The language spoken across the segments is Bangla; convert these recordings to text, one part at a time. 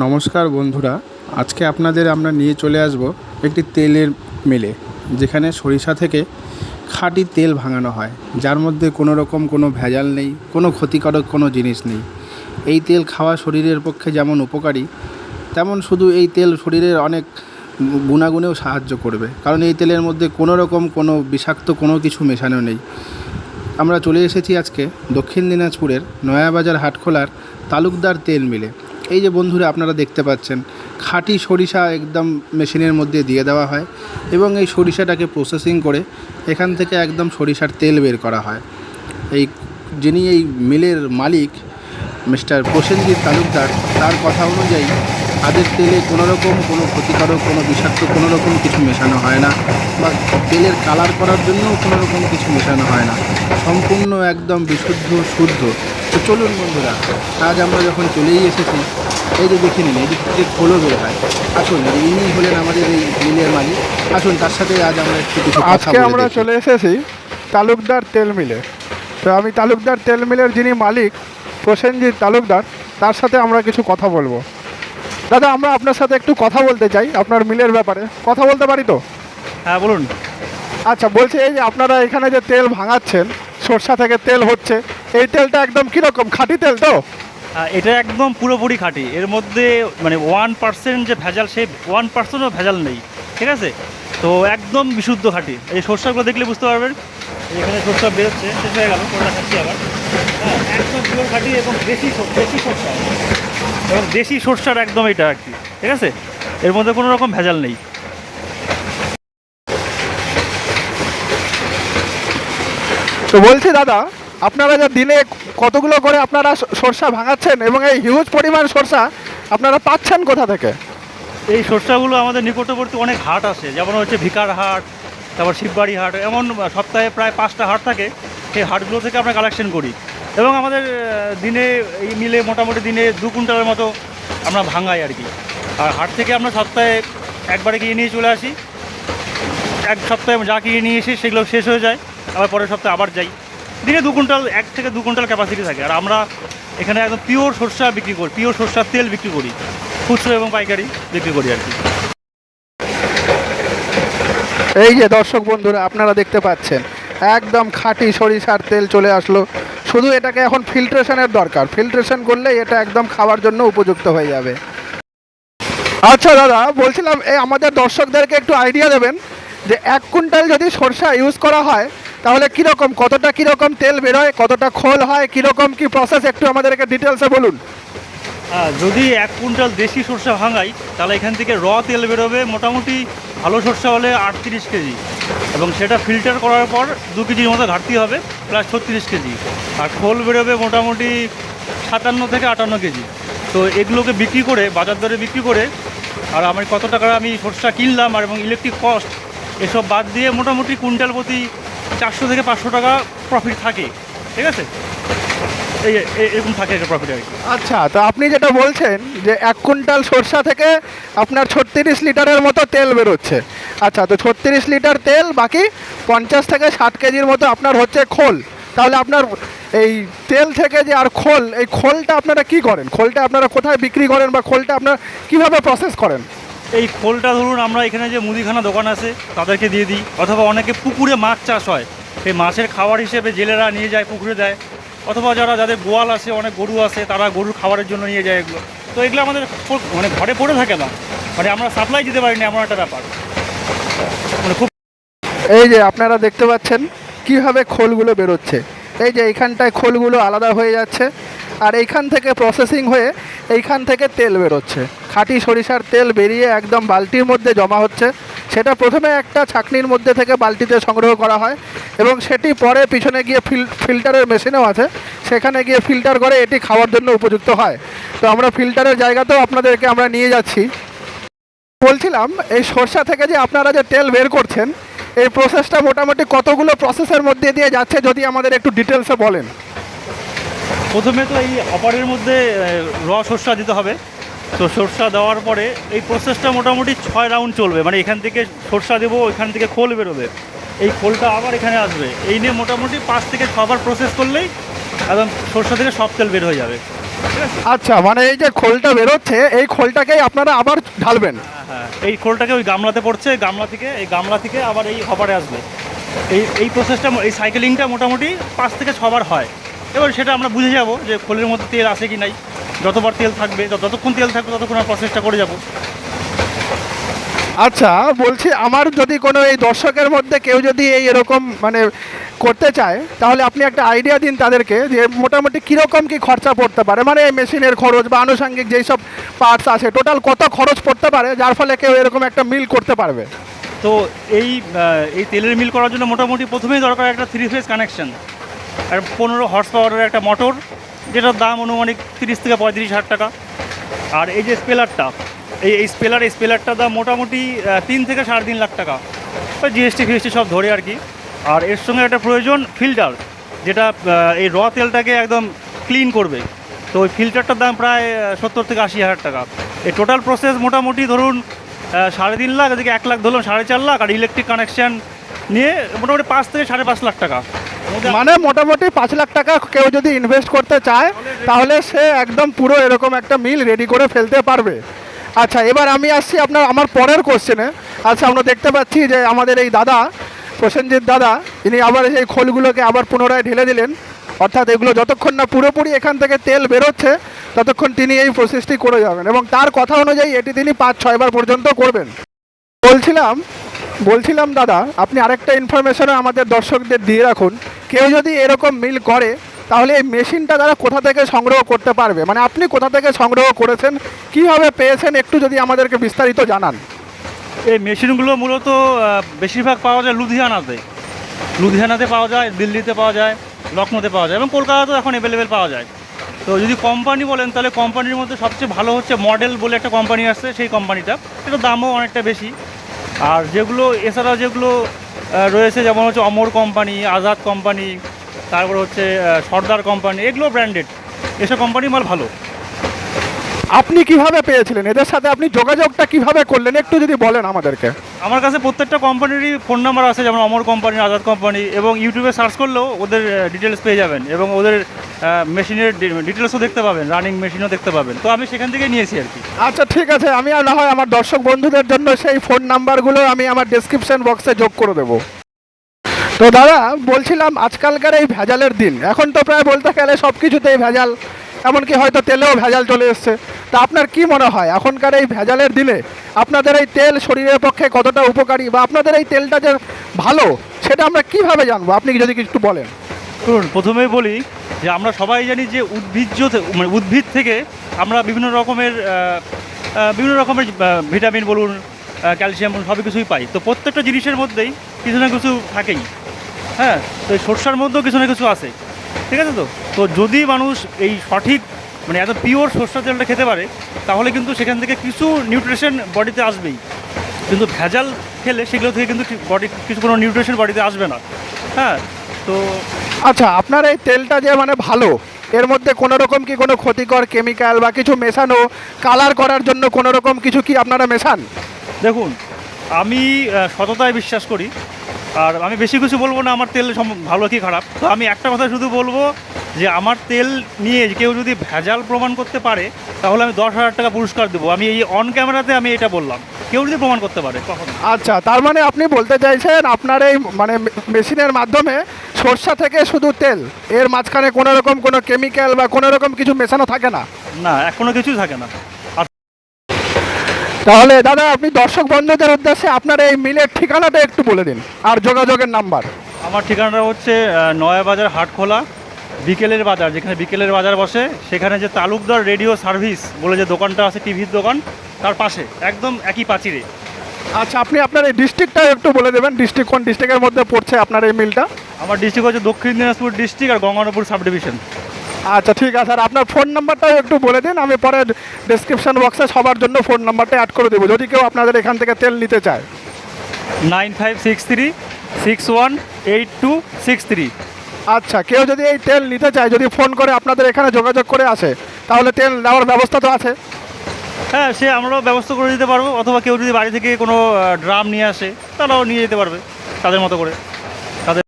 নমস্কার বন্ধুরা, আজকে আপনাদের আমরা নিয়ে চলে আসব একটি তেলের মেলে, যেখানে সরিষা থেকে খাঁটি তেল ভাঙানো হয়, যার মধ্যে কোনো রকম কোনো ভেজাল নেই, কোনো ক্ষতিকারক কোনো জিনিস নেই। এই তেল খাওয়া শরীরের পক্ষে যেমন উপকারী, তেমন শুধু এই তেল শরীরের অনেক গুণাগুণেও সাহায্য করবে, কারণ এই তেলের মধ্যে কোনো রকম কোনো বিষাক্ত কোনো কিছু মেশানো নেই। আমরা চলে এসেছি আজকে দক্ষিণ দিনাজপুরের নয়াবাজার হাটখোলার তালুকদার তেল মিলে। এই যে বন্ধুরা আপনারা দেখতে পাচ্ছেন, খাঁটি সরিষা একদম মেশিনের মধ্যে দিয়ে দেওয়া হয় এবং এই সরিষাটাকে প্রসেসিং করে এখান থেকে একদম সরিষার তেল বের করা হয়। এই যিনি এই মিলের মালিক, মিস্টার প্রসেনজিৎ তালুকদার, তার কথা অনুযায়ী তাদের তেলে কোনো রকম কোনো ক্ষতিকারক, কোনো বিষাক্ত কোনো রকম কিছু মেশানো হয় না বা তেলের কালার করার জন্যও কোনো রকম কিছু মেশানো হয় না। সম্পূর্ণ একদম বিশুদ্ধ, শুদ্ধ। তো চলুন বন্ধুরা আজ আমরা যখন চলেই এসেছি এই যে দেখে নিন এদিক থেকে খোলও বের হয়। আসুন ইনি হলেন আমাদের এই মিলের মালিক। আসুন তার সাথে আজ আমরা একটু কিছু আজকে আমরা চলে এসেছি তালুকদার তেল মিলে। তো আমি তালুকদার তেল মিলের যিনি মালিক প্রসেনজিৎ তালুকদার তার সাথে আমরা কিছু কথা বলব। দাদা আমরা আপনার সাথে একটু কথা বলতে চাই আপনার মিলের ব্যাপারে। কথা বলতে পারি তো? হ্যাঁ বলুন। আচ্ছা বলছি এই যে আপনারা এখানে যে তেল ভাঙাচ্ছেন সরষা থেকে তেল হচ্ছে এই তেলটা একদম কীরকম? খাঁটি তেল তো? এটা একদম পুরোপুরি খাঁটি। এর মধ্যে মানে ওয়ান পার্সেন্ট যে ভেজাল সেই ওয়ান পার্সেন্টও ভেজাল নেই। ঠিক আছে? তো একদম বিশুদ্ধ খাঁটি। এই সরষাগুলো দেখলে বুঝতে পারবেন। এখানে সরষা বেরোচ্ছে শেষ হয়ে গেল কোনটা খাচ্ছি আবার। হ্যাঁ একদম পিওর খাঁটি এবং দেশি দেশি সরষা। এবং দেশি সরষার একদম এটা আর কি। ঠিক আছে? এর মধ্যে কোনো রকম ভেজাল নেই। তো বলছি দাদা আপনারা যা দিনে কতগুলো করে আপনারা সরষা ভাঙাচ্ছেন এবং এই হিউজ পরিমাণ সরষা আপনারা পাচ্ছেন কোথা থেকে? এই সরষাগুলো আমাদের নিকটবর্তী অনেক হাট আছে, যেমন হচ্ছে ভিকার হাট, তারপর শিববাড়ি হাট, এমন সপ্তাহে প্রায় পাঁচটা হাট থাকে, সেই হাটগুলো থেকে আমরা কালেকশন করি। এবং আমাদের দিনে এই মিলে মোটামুটি দিনে দু কুইন্টালের মতো আমরা ভাঙাই আর কি। আর হাট থেকে আমরা সপ্তাহে একবারে গিয়ে নিয়ে চলে আসি। এক সপ্তাহে যা কিনে নিয়ে এসে সেগুলো শেষ হয়ে যায়, আবার পরের সপ্তাহে আবার যাই। দিনে দু কুইন্টাল, এক থেকে দু কুইন্টাল ক্যাপাসিটি থাকে। আর আমরা এখানে একদম পিওর সরষা বিক্রি করি পিওর সরষার তেল বিক্রি করি, খুচরো এবং পাইকারি বিক্রি করি আর কি। এই যে দর্শক বন্ধুরা, আপনারা দেখতে পাচ্ছেন, একদম খাঁটি সরিষার তেল চলে আসলো। শুধু এটাকে এখন ফিল্ট্রেশনের দরকার। ফিল্ট্রেশন করলে এটা একদম খাওয়ার জন্য উপযুক্ত হয়ে যাবে। আচ্ছা দাদা, বলছিলাম, এই আমাদের দর্শকদেরকে একটু আইডিয়া দেবেন যে এক কুইন্টাল যদি সরষা ইউজ করা হয় তাহলে কীরকম, কতটা কীরকম তেল বেরোয়, কতটা খোল হয়, কীরকম কি প্রসেস একটু আমাদেরকে ডিটেলসে বলুন। যদি এক কুইন্টাল দেশি সরষা ভাঙাই, তাহলে এখান থেকে র তেল বেরোবে মোটামুটি ভালো সরষা হলে আটত্রিশ কেজি। এবং সেটা ফিল্টার করার পর দু কেজির মতো ঘাটতি হবে প্লাস ছত্রিশ কেজি। আর খোল বেরোবে মোটামুটি সাতান্ন থেকে আটান্ন কেজি। তো এগুলোকে বিক্রি করে, বাজার দরে বিক্রি করে, আর আমি কত টাকার আমি সরষা কিনলাম আর এবং ইলেকট্রিক কস্ট এসব বাদ দিয়ে মোটামুটি কুইন্টাল প্রতি চারশো থেকে পাঁচশো টাকা প্রফিট থাকে, ঠিক আছে? এই এরকম থাকে একটা প্রফিট আর আচ্ছা তো আপনি যেটা বলছেন যে এক কুইন্টাল সরষা থেকে আপনার ছত্রিশ লিটারের মতো তেল বেরোচ্ছে। আচ্ছা তো ছত্রিশ লিটার তেল বাকি পঞ্চাশ থেকে ষাট কেজির মতো আপনার হচ্ছে খোল। তাহলে আপনার এই তেল থেকে যে আর খোল, এই খোলটা আপনারা কি করেন? খোলটা আপনারা কোথায় বিক্রি করেন বা খোলটা আপনারা কীভাবে প্রসেস করেন? এই খোলটা ধরুন, আমরা এখানে যে মুদিখানা দোকান আছে, তাদেরকে দিয়ে দিই। অথবা অনেকে পুকুরে মাছ চাষ হয়। সেই মাছের খাবার হিসেবে জেলেরা নিয়ে যায়, পুকুরে দেয়। অথবা যারা, যাদের গোয়াল আছে, অনেক গরু আছে, তারা গরুর খাবারের জন্য নিয়ে যায় এগুলো। তো এগুলো আমাদের মানে ঘরে পড়ে থাকে না। মানে আমরা সাপ্লাই দিতে পারি না এমন একটা ব্যাপার। মানে খুব এই যে আপনারা দেখতে পাচ্ছেন, কীভাবে খোলগুলো বেরোচ্ছে। এই যে এইখানটায় খোলগুলো আলাদা হয়ে যাচ্ছে, আর এইখান থেকে প্রসেসিং হয়ে এইখান থেকে তেল বেরোচ্ছে। খাঁটি সরিষার তেল বেরিয়ে একদম বালতির মধ্যে জমা হচ্ছে। সেটা প্রথমে একটা ছাকনির মধ্যে থেকে বালতিতে সংগ্রহ করা হয় এবং সেটি পরে পিছনে গিয়ে ফিল ফিল্টারের মেশিনও আছে। সেখানে গিয়ে ফিল্টার করে এটি খাওয়ার জন্য উপযুক্ত হয়। তো আমরা ফিল্টারের জায়গাতেও আপনাদেরকে আমরা নিয়ে যাচ্ছি। বলছিলাম, এই সরষা থেকে যে আপনারা যে তেল বের করছেন, এই প্রসেসটা মোটামুটি কতগুলো প্রসেসের মধ্যে দিয়ে যাচ্ছে যদি আমাদের একটু ডিটেলসে বলেন? প্রথমে তো এই অপারের মধ্যে র সর্ষা দিতে হবে। তো সর্ষা দেওয়ার পরে এই প্রসেসটা মোটামুটি ছয় রাউন্ড চলবে। মানে এখান থেকে সরষা দেবো ওইখান থেকে খোল বেরোবে। এই খোলটা আবার এখানে আসবে। এই নিয়ে মোটামুটি পাঁচ থেকে ছবার প্রসেস করলেই একদম সরষা থেকে সব তেল বের হয়ে যাবে। আচ্ছা মানে এই যে খোলটা বেরোচ্ছে এই খোলটাকেই আপনারা আবার ঢালবেন? হ্যাঁ এই খোলটাকে ওই গামলাতে পড়ছে গামলা থেকে এই গামলা থেকে আবার এই হপারে আসবে। এই এই প্রসেসটা এই সাইকেলিংটা মোটামুটি পাঁচ থেকে ছবার হয়। এবার সেটা আমরা বুঝে যাব যে খোলের মধ্যে তেল আছে কি নাই। যতবার তেল থাকবে যত- যতক্ষণ তেল থাকবে ততক্ষণ আমরা প্রসেসটা করে যাব। আচ্ছা বলছি আমার যদি কোনো এই দর্শকের মধ্যে কেউ যদি এই এরকম মানে করতে চায় তাহলে আপনি একটা আইডিয়া দিন তাদেরকে যে মোটামুটি কীরকম কি খরচা পড়তে পারে। মানে এই মেশিনের খরচ বা আনুষঙ্গিক যেই সব পার্টস আছে টোটাল কত খরচ পড়তে পারে যার ফলে কেউ এরকম একটা মিল করতে পারবে? তো এই এই তেলের মিল করার জন্য মোটামুটি প্রথমেই দরকার একটা থ্রি ফেজ কানেকশন আর পনেরো হর্স পাওয়ারের একটা মোটর যেটার দাম অনুমানিক তিরিশ থেকে পঁয়ত্রিশ হাজার টাকা। আর এই যে স্পেলারটা, এই এই স্পেলার, এই স্পেলারটার দাম মোটামুটি তিন থেকে সাড়ে তিন লাখ টাকা। জিএসটি ফিএসটি সব ধরে আর কি। আর এর সঙ্গে একটা প্রয়োজন ফিল্টার যেটা এই র তেলটাকে একদম ক্লিন করবে। তো ওই ফিল্টারটার দাম প্রায় সত্তর থেকে আশি হাজার টাকা। এই টোটাল প্রসেস মোটামুটি ধরুন সাড়ে তিন লাখ, এদিকে এক লাখ ধরুন, সাড়ে চার লাখ, আর ইলেকট্রিক কানেকশান নিয়ে মোটামুটি পাঁচ থেকে সাড়ে পাঁচ লাখ টাকা। মানে মোটামুটি পাঁচ লাখ টাকা কেউ যদি ইনভেস্ট করতে চায়, তাহলে সে একদম পুরো এরকম একটা মিল রেডি করে ফেলতে পারবে। আচ্ছা এবার আমি আসছি আপনার, আমার পরের কোশ্চেনে আচ্ছা আমরা দেখতে পাচ্ছি যে আমাদের এই দাদা, প্রসেনজিৎ দাদা, ইনি আবার এই খোলগুলোকে আবার পুনরায় ঢেলে দিলেন। অর্থাৎ এগুলো যতক্ষণ না পুরোপুরি এখান থেকে তেল বেরোচ্ছে, ততক্ষণ তিনি এই প্রসেসটি করে যাবেন। এবং তার কথা অনুযায়ী এটি তিনি পাঁচ ছয়বার পর্যন্ত করবেন। বলছিলাম বলছিলাম, দাদা, আপনি আরেকটা ইনফরমেশনও আমাদের দর্শকদের দিয়ে রাখুন। কেউ যদি এরকম মিল করে, তাহলে এই মেশিনটা তারা কোথা থেকে সংগ্রহ করতে পারবে? মানে আপনি কোথা থেকে সংগ্রহ করেছেন, কীভাবে পেয়েছেন, একটু যদি আমাদেরকে বিস্তারিত জানান। এই মেশিনগুলো মূলত বেশিরভাগ পাওয়া যায় লুধিয়ানাতে। লুধিয়ানাতে পাওয়া যায়, দিল্লিতে পাওয়া যায় লখনৌতে পাওয়া যায় এবং কলকাতাতেও এখন অ্যাভেলেবেল পাওয়া যায়। তো যদি কোম্পানি বলেন, তাহলে কোম্পানির মধ্যে সবচেয়ে ভালো হচ্ছে মডেল বলে একটা কোম্পানি আসছে, সেই কোম্পানিটা এটা দামও অনেকটা বেশি। আর যেগুলো, এছাড়াও যেগুলো রয়েছে, যেমন হচ্ছে অমর কোম্পানি, আজাদ কোম্পানি, তারপর হচ্ছে সর্দার কোম্পানি, এগুলো ব্র্যান্ডেড এসব কোম্পানি মাল ভালো। আপনি কীভাবে পেয়েছিলেন? এদের সাথে আপনি যোগাযোগটা কীভাবে করলেন? একটু যদি বলেন আমাদেরকে। আমার কাছে প্রত্যেকটা কোম্পানিরই ফোন নাম্বার আছে যেমন অমর কোম্পানি আজাদ কোম্পানি এবং ইউটিউবে সার্চ করলেও ওদের ডিটেলস পেয়ে যাবেন এবং ওদের মেশিনের ডিটেলসও দেখতে পাবেন রানিং মেশিনও দেখতে পাবেন। তো আমি সেখান থেকে নিয়েছি আর কি। আচ্ছা ঠিক আছে। আমি আর না হয় আমার দর্শক বন্ধুদের জন্য সেই ফোন নাম্বারগুলো আমি আমার ডেসক্রিপশন বক্সে যোগ করে দেবো। তো দাদা বলছিলাম আজকালকার এই ভেজালের দিন। এখন তো প্রায় বলতে গেলে সব কিছুতেই ভেজাল। এমনকি হয়তো তেলেও ভেজাল চলে এসছে। তা আপনার কি মনে হয়? এখনকার এই ভেজালের দিনে আপনাদের এই তেল শরীরের পক্ষে কতটা উপকারী বা আপনাদের এই তেলটা যে ভালো, সেটা আমরা কীভাবে জানব? আপনি যদি কিছু বলেন। শুনুন প্রথমেই বলি যে আমরা সবাই জানি যে উদ্ভিজ্জ মানে উদ্ভিদ থেকে আমরা বিভিন্ন রকমের বিভিন্ন রকমের ভিটামিন বলুন ক্যালসিয়াম বলুন, সবই কিছুই পাই। তো প্রত্যেকটা জিনিসের মধ্যেই কিছু না কিছু থাকেই। হ্যাঁ তো সর্ষার মধ্যেও কিছু না কিছু আছে। ঠিক আছে তো? তো যদি মানুষ এই সঠিক মানে এত পিওর সর্ষার তেলটা খেতে পারে তাহলে কিন্তু সেখান থেকে কিছু নিউট্রিশন বডিতে আসবেই। কিন্তু ভেজাল খেলে সেগুলো থেকে কিন্তু বডি কিছু কোনো নিউট্রিশন বডিতে আসবে না। হ্যাঁ তো আচ্ছা আপনার এই তেলটা যে মানে ভালো এর মধ্যে কোনো রকম কি কোনো ক্ষতিকর কেমিক্যাল বা কিছু মেশানো কালার করার জন্য কোনো রকম কিছু কি আপনারা মেশান? দেখুন আমি সততায় বিশ্বাস করি। আর আমি বেশি কিছু বলব না আমার তেল ভালো কি খারাপ। তো আমি একটা কথা শুধু বলব যে আমার তেল নিয়ে কেউ যদি ভেজাল প্রমাণ করতে পারে তাহলে আমি দশ হাজার টাকা পুরস্কার দেবো। আমি এই অন ক্যামেরাতে আমি এটা বললাম। কেউ যদি প্রমাণ করতে পারে আচ্ছা তার মানে আপনি বলতে চাইছেন আপনার এই মানে মেশিনের মাধ্যমে সর্ষা থেকে শুধু তেল এর মাঝখানে কোনো রকম কোনো কেমিক্যাল বা কোনো রকম কিছু মেশানো থাকে না? না এখনও কিছুই থাকে না। তাহলে দাদা আপনি দর্শক বন্ধুদের উদ্দেশ্যে আপনার এই মিলের ঠিকানাটা একটু বলে দিন আর যোগাযোগের নাম্বার। আমার ঠিকানাটা হচ্ছে নয়াবাজার হাটখোলা বিকেলের বাজার যেখানে বিকেলের বাজার বসে সেখানে যে তালুকদার রেডিও সার্ভিস বলে যে দোকানটা আছে টিভির দোকান তার পাশে একদম একই পাচিরে আচ্ছা আপনি আপনার এই ডিস্ট্রিক্টটা একটু বলে দেবেন ডিস্ট্রিক্ট কোন ডিস্ট্রিক্টের মধ্যে পড়ছে আপনার এই মিলটা আমার ডিস্ট্রিক্ট হচ্ছে দক্ষিণ দিনাজপুর ডিস্ট্রিক্ট আর গঙ্গানপুর সাব ডিভিশন আচ্ছা ঠিক আছে আর আপনার ফোন নাম্বারটাও একটু বলে দিন আমি পরে ডিসক্রিপশন বক্সে সবার জন্য ফোন নাম্বারটা অ্যাড করে দেবো যদি কেউ আপনাদের এখান থেকে তেল নিতে চায়। Nine five six three six one eight two six three. আচ্ছা কেউ যদি এই তেল নিতে চায় যদি ফোন করে আপনাদের এখানে যোগাযোগ করে আসে তাহলে তেল নেওয়ার ব্যবস্থা তো আছে? হ্যাঁ সে আমরাও ব্যবস্থা করে দিতে পারব অথবা কেউ যদি বাড়ি থেকে কোনো ড্রাম নিয়ে আসে তারাও নিয়ে যেতে পারবে তাদের মতো করে। তাদের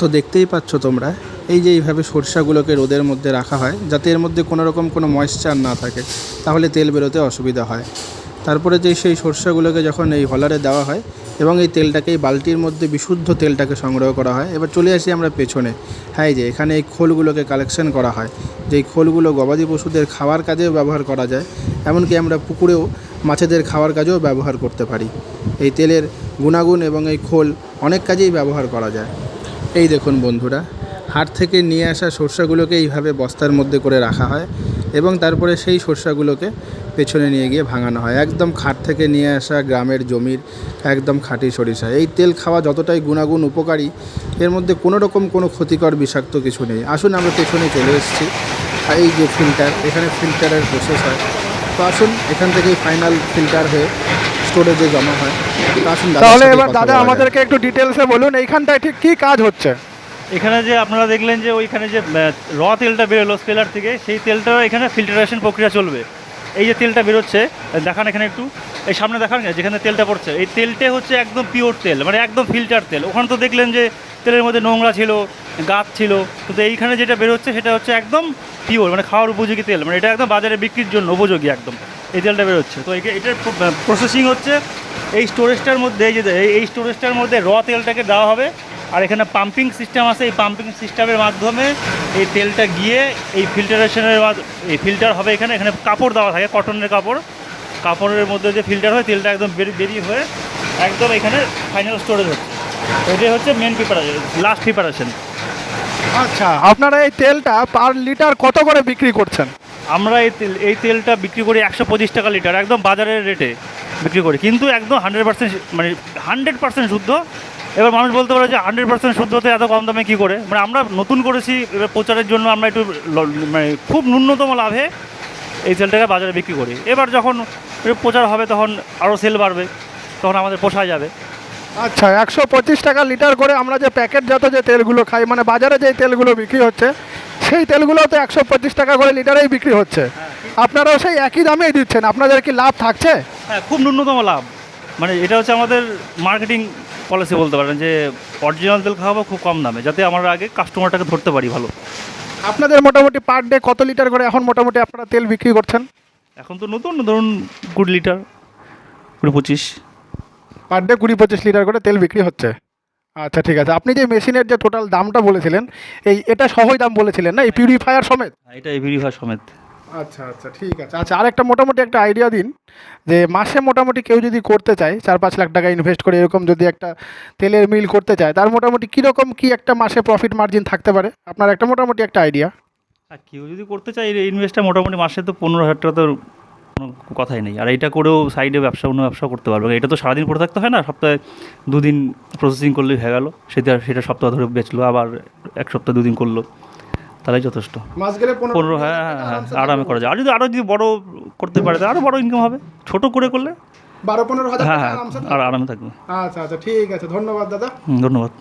তো দেখতেই পাচ্ছ তোমরা এই যে এইভাবে সরষাগুলোকে রোদের মধ্যে রাখা হয় যাতে এর মধ্যে কোনো রকম কোনো ময়েশ্চার না থাকে তাহলে তেল বেরোতে অসুবিধা হয়। তারপরে যে সেই সরষাগুলোকে যখন এই হলারে দেওয়া হয় এবং এই তেলটাকে এই বালতির মধ্যে বিশুদ্ধ তেলটাকে সংগ্রহ করা হয়। এবার চলে আসি আমরা পেছনে। হ্যাঁ যে এখানে এই খোলগুলোকে কালেকশন করা হয়। যেই খোলগুলো গবাদি পশুদের খাওয়ার কাজেও ব্যবহার করা যায়, এমনকি আমরা পুকুরেও মাছেদের খাওয়ার কাজেও ব্যবহার করতে পারি। এই তেলের গুণাগুণ এবং এই খোল অনেক কাজেই ব্যবহার করা যায়। এই দেখুন বন্ধুরা, হাট থেকে নিয়ে আসা সরষাগুলোকে এইভাবে বস্তার মধ্যে করে রাখা হয়। এবং তারপরে সেই সরষাগুলোকে পেছনে নিয়ে গিয়ে ভাঙানো হয়। একদম খাট থেকে নিয়ে আসা গ্রামের জমির একদম খাঁটি সরিষা। এই তেল খাওয়া যতটাই গুণাগুণ উপকারী এর মধ্যে কোনো রকম কোনো ক্ষতিকর বিষাক্ত কিছু নেই। আসুন আমরা পেছনে চলে এসেছি। এই যে ফিল্টার এখানে ফিল্টারের প্রসেস হয়। তো আসুন এখান থেকেই ফাইনাল ফিল্টার হয়ে স্টোরেজে জমা হয়। তাহলে এবার দাদা আমাদেরকে একটু ডিটেলসে বলুন এইখানটায় ঠিক কি কাজ হচ্ছে? এখানে যে আপনারা দেখলেন যে ওইখানে যে র তেলটা বেরোলো স্পেলার থেকে, সেই তেলটা এখানে ফিল্টারেশন প্রক্রিয়া চলবে। এই যে তেলটা বেরোচ্ছে দেখান এখানে একটু। এই সামনে দেখান যেখানে তেলটা পড়ছে। এই তেলটা হচ্ছে একদম পিওর তেল মানে একদম ফিল্টার তেল। ওখানে তো দেখলেন যে তেলের মধ্যে নোংরা ছিল, গাছ ছিল, কিন্তু এইখানে যেটা বেরোচ্ছে সেটা হচ্ছে একদম পিওর মানে খাওয়ার উপযোগী তেল। মানে এটা একদম বাজারে বিক্রির জন্য উপযোগী একদম, এই তেলটা বেরোচ্ছে। তো এটার প্রসেসিং হচ্ছে এই স্টোরেজটার মধ্যে, এই যে, এই স্টোরেজটার মধ্যে র তেলটাকে দেওয়া হবে। আর এখানে পাম্পিং সিস্টেম আছে। এই পাম্পিং সিস্টেমের মাধ্যমে এই তেলটা গিয়ে এই ফিল্টারেশনের এই ফিল্টার হবে এখানে। এখানে কাপড় দেওয়া থাকে কটনের কাপড়। কাপড়ের মধ্যে যে ফিল্টার হয় তেলটা একদম বেরিয়ে হয়ে একদম এখানে ফাইনাল স্টোরেজ হচ্ছে। এটাই হচ্ছে মেন প্রিপারেশন লাস্ট প্রিপারেশন আচ্ছা আপনারা এই তেলটা পার লিটার কত করে বিক্রি করছেন? আমরা এই তেল এই তেলটা বিক্রি করি একশো পঁচিশ টাকা লিটার একদম বাজারের রেটে বিক্রি করি। কিন্তু একদম হান্ড্রেড পার্সেন্ট মানে হান্ড্রেড পার্সেন্ট শুদ্ধ এবার মানুষ বলতে পারে যে হান্ড্রেড পার্সেন্ট শুদ্ধতে এত কম দামে কী করে? মানে আমরা নতুন করেছি এবার প্রচারের জন্য আমরা একটু মানে খুব ন্যূনতম লাভে এই তেলটাকে বাজারে বিক্রি করি। এবার যখন প্রচার হবে তখন আরও সেল বাড়বে তখন আমাদের পোষায় যাবে। আচ্ছা একশো পঁচিশ টাকা লিটার করে আমরা যে প্যাকেটজাত যে তেলগুলো খাই মানে বাজারে যে তেলগুলো বিক্রি হচ্ছে সেই তেলগুলো তো একশো পঁচিশ টাকা করে লিটারেই বিক্রি হচ্ছে। আপনারাও সেই একই দামেই দিচ্ছেন আপনাদের কি লাভ থাকছে? হ্যাঁ খুব ন্যূনতম লাভ। মানে এটা হচ্ছে আমাদের মার্কেটিং পলিসি বলতে পারেন যে অরিজিনাল তেল খাওয়াবো খুব কম দামে যাতে আমরা আগে কাস্টমারটাকে ধরতে পারি ভালো। আপনাদের মোটামুটি পার ডে কত লিটার করে এখন মোটামুটি আপনারা তেল বিক্রি করছেন? এখন তো নতুন ধরুন কুড়ি লিটার কুড়ি পঁচিশ। পার ডে কুড়ি পঁচিশ লিটার করে তেল বিক্রি হচ্ছে। আচ্ছা ঠিক আছে। আপনি যে মেশিনের যে টোটাল দামটা বলেছিলেন এই এটা সহই দাম বলেছিলেন না? এই পিউরিফায়ার সমেত? এটা এই পিউরিফায়ার সমেত। আচ্ছা আচ্ছা ঠিক আছে। আচ্ছা আরেকটা মোটামুটি একটা আইডিয়া দিন যে মাসে মোটামুটি কেউ যদি করতে চায়, চার পাঁচ লাখ টাকা ইনভেস্ট করে এরকম যদি একটা তেলের মিল করতে চায়, তার মোটামুটি কীরকম কি একটা মাসে প্রফিট মার্জিন থাকতে পারে? আপনার একটা মোটামুটি একটা আইডিয়া আর কেউ যদি করতে চায় ইনভেস্টটা মোটামুটি মাসে তো পনেরো হাজার টাকা তো কোনো কথাই নেই। আর এইটা করেও সাইডে ব্যবসা, অন্য ব্যবসা করতে পারবে। এটা তো সারাদিন পড়ে থাকতে হয় না, সপ্তাহে দুদিন প্রসেসিং করলেই হয়ে গেল। সেটা সেটা সপ্তাহ ধরে বেচলো, আবার এক সপ্তাহ দুদিন করল। তাহলেই যথেষ্ট। মাস গেলে পনেরো হ্যাঁ হ্যাঁ হ্যাঁ আরামে করা যায়। আর যদি আরও যদি বড় করতে পারে আরও বড় ইনকাম হবে। ছোট করে করলে? বারো পনেরো হাজার হ্যাঁ হ্যাঁ আর আরামে থাকবে। আচ্ছা আচ্ছা ঠিক আছে ধন্যবাদ দাদা। ধন্যবাদ।